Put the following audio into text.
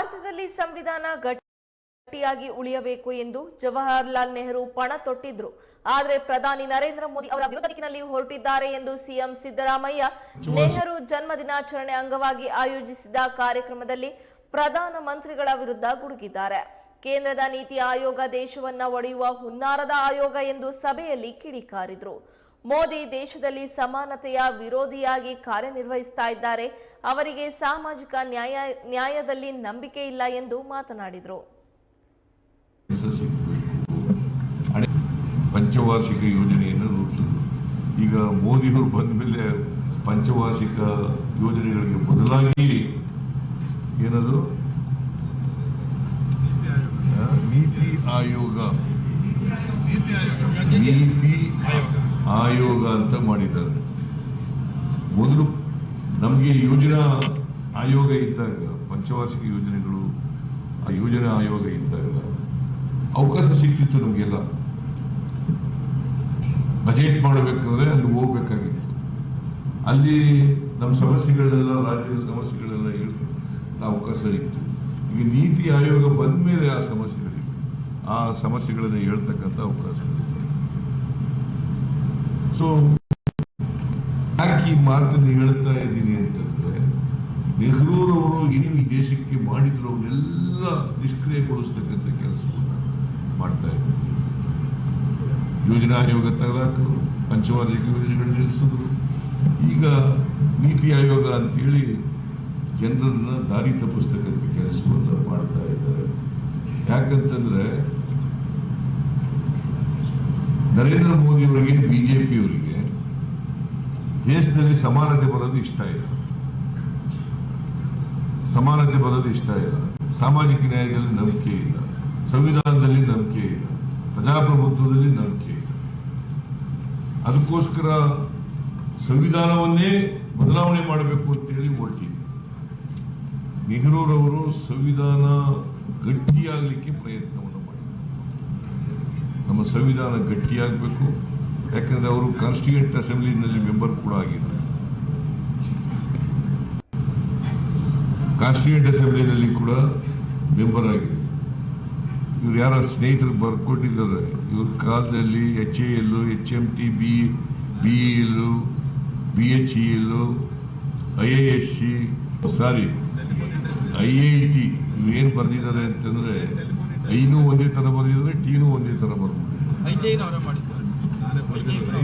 ಭಾರತದಲ್ಲಿ ಸಂವಿಧಾನ ಗಟ್ಟಿಯಾಗಿ ಉಳಿಯಬೇಕು ಎಂದು ಜವಾಹರ್ಲಾಲ್ ನೆಹರು ಪಣ ತೊಟ್ಟಿದ್ರು. ಆದರೆ ಪ್ರಧಾನಿ ನರೇಂದ್ರ ಮೋದಿ ಅವರ ವಿರೋಧ ದಿಕ್ಕಿನಲ್ಲಿ ಹೊರಟಿದ್ದಾರೆ ಎಂದು ಸಿಎಂ ಸಿದ್ದರಾಮಯ್ಯ ನೆಹರು ಜನ್ಮ ದಿನಾಚರಣೆ ಅಂಗವಾಗಿ ಆಯೋಜಿಸಿದ ಕಾರ್ಯಕ್ರಮದಲ್ಲಿ ಪ್ರಧಾನ ಮಂತ್ರಿಗಳ ವಿರುದ್ಧ ಗುಡುಗಿದ್ದಾರೆ. ಕೇಂದ್ರದ ನೀತಿ ಆಯೋಗ ದೇಶವನ್ನ ಒಡೆಯುವ ಹುನ್ನಾರದ ಆಯೋಗ ಎಂದು ಸಭೆಯಲ್ಲಿ ಕಿಡಿಕಾರಿದ್ರು. ಮೋದಿ ದೇಶದಲ್ಲಿ ಸಮಾನತೆಯ ವಿರೋಧಿಯಾಗಿ ಕಾರ್ಯನಿರ್ವಹಿಸ್ತಾ ಇದ್ದಾರೆ. ಅವರಿಗೆ ಸಾಮಾಜಿಕ ನ್ಯಾಯ ನ್ಯಾಯದಲ್ಲಿ ನಂಬಿಕೆ ಇಲ್ಲ ಎಂದು ಮಾತನಾಡಿದರು. ಪಂಚವಾರ್ಷಿಕ ಯೋಜನೆಯನ್ನು ರೂಪಿಸಿದ್ರು. ಈಗ ಮೋದಿಯವರು ಬಂದ ಮೇಲೆ ಪಂಚವಾರ್ಷಿಕ ಯೋಜನೆಗಳಿಗೆ ಬದಲಾಗಿ ಏನದು? ನೀತಿ ಆಯೋಗ. ನೀತಿ ಆಯೋಗ. ಅಂತ ಮಾಡಿದ್ದಾರೆ. ಮೊದಲು ನಮಗೆ ಯೋಜನಾ ಆಯೋಗ ಇದ್ದಾಗ, ಪಂಚವಾರ್ಷಿಕ ಯೋಜನೆಗಳು, ಆ ಯೋಜನಾ ಆಯೋಗ ಇದ್ದಾಗ ಅವಕಾಶ ಸಿಕ್ತಿತ್ತು ನಮಗೆಲ್ಲ. ಬಜೆಟ್ ಮಾಡಬೇಕಂದ್ರೆ ಅಲ್ಲಿ ಹೋಗ್ಬೇಕಾಗಿತ್ತು. ಅಲ್ಲಿ ನಮ್ಮ ಸಮಸ್ಯೆಗಳೆಲ್ಲ, ರಾಜ್ಯದ ಸಮಸ್ಯೆಗಳೆಲ್ಲ ಹೇಳ್ ಅವಕಾಶ ಇತ್ತು. ಈಗ ನೀತಿ ಆಯೋಗ ಬಂದ ಮೇಲೆ ಆ ಸಮಸ್ಯೆಗಳಿತ್ತು ಆ ಸಮಸ್ಯೆಗಳನ್ನು ಹೇಳ್ತಕ್ಕಂಥ ಅವಕಾಶಗಳಿದೆ ಸೊ ಯಾಕೆ ಈ ಮಾತನ್ನು ಹೇಳ್ತಾ ಇದ್ದೀನಿ ಅಂತಂದ್ರೆ, ನೆಹರೂರವರು ಏನು ಈ ದೇಶಕ್ಕೆ ಮಾಡಿದ್ರು ಅವನ್ನೆಲ್ಲ ನಿಷ್ಕ್ರಿಯಗೊಳಿಸ್ತಕ್ಕಂಥ ಕೆಲಸವನ್ನು ಮಾಡ್ತಾ ಇದ್ದಾರೆ. ಯೋಜನಾ ಆಯೋಗ ತೆಗೆದಾಕಿದ್ರು ಪಂಚವಾರ್ಷಿಕ ಯೋಜನೆಗಳು ನಿಲ್ಲಿಸಿದ್ರು ಈಗ ನೀತಿ ಆಯೋಗ ಅಂತೇಳಿ ಜನರನ್ನು ದಾರಿ ತಪ್ಪಿಸ್ತಕ್ಕಂಥ ಕೆಲಸವನ್ನು ಮಾಡ್ತಾ ಇದ್ದಾರೆ. ಯಾಕಂತಂದ್ರೆ ನರೇಂದ್ರ ಮೋದಿ ಅವರಿಗೆ ಬಿಜೆಪಿಯವರಿಗೆ ದೇಶದಲ್ಲಿ ಸಮಾನತೆ ಬರೋದು ಇಷ್ಟ ಇಲ್ಲ. ಸಮಾನತೆ ಬರೋದು ಇಷ್ಟ ಇಲ್ಲ. ಸಾಮಾಜಿಕ ನ್ಯಾಯದಲ್ಲಿ ನಂಬಿಕೆ ಇಲ್ಲ. ಸಂವಿಧಾನದಲ್ಲಿ ನಂಬಿಕೆ ಇಲ್ಲ. ಪ್ರಜಾಪ್ರಭುತ್ವದಲ್ಲಿ ನಂಬಿಕೆ ಇಲ್ಲ. ಅದಕ್ಕೋಸ್ಕರ ಸಂವಿಧಾನವನ್ನೇ ಬದಲಾವಣೆ ಮಾಡಬೇಕು ಅಂತೇಳಿ ಹೊರಟಿದ್ರು ನೆಹರೂರವರು ಸಂವಿಧಾನ ಗಟ್ಟಿಯಾಗಲಿಕ್ಕೆ ಪ್ರಯತ್ನವನ್ನು ಮಾಡಿದರು. ಸಂವಿಧಾನ ಗಟ್ಟಿಯಾಗಬೇಕು. ಯಾಕಂದ್ರೆ ಅವರು ಕಾನ್ಸ್ಟಿಟ್ಯೂಂಟ್ ಅಸೆಂಬ್ಲಿನಲ್ಲಿ ಮೆಂಬರ್ ಕೂಡ ಆಗಿದ್ದರು ಕಾನ್ಸ್ಟಿಟ್ಯೂಂಟ್ ಅಸೆಂಬ್ಲಿನಲ್ಲಿ ಕೂಡ ಮೆಂಬರ್ ಆಗಿದೆ ಇವ್ರು ಯಾರ ಸ್ನೇಹಿತರು ಬರ್ಕೊಟ್ಟಿದ್ದಾರೆ. ಇವ್ರ ಕಾಲದಲ್ಲಿ H A L H M T B B L B H E L I A S C sorry I I T ಇವ್ರು ಏನು ಬರೆದಿದ್ದಾರೆ ಅಂತಂದರೆ ಐನೂ ಒಂದೇ ಥರ ಬರೆದಿದ್ದಾರೆ ಟಿನೂ ಒಂದೇ ಥರ ಬರ್ಬಿಟ್ಟಿದ್ದಾರೆ ಐ ಟಿ ಐನ ಅವರೇ ಮಾಡಿದ್ದಾರೆ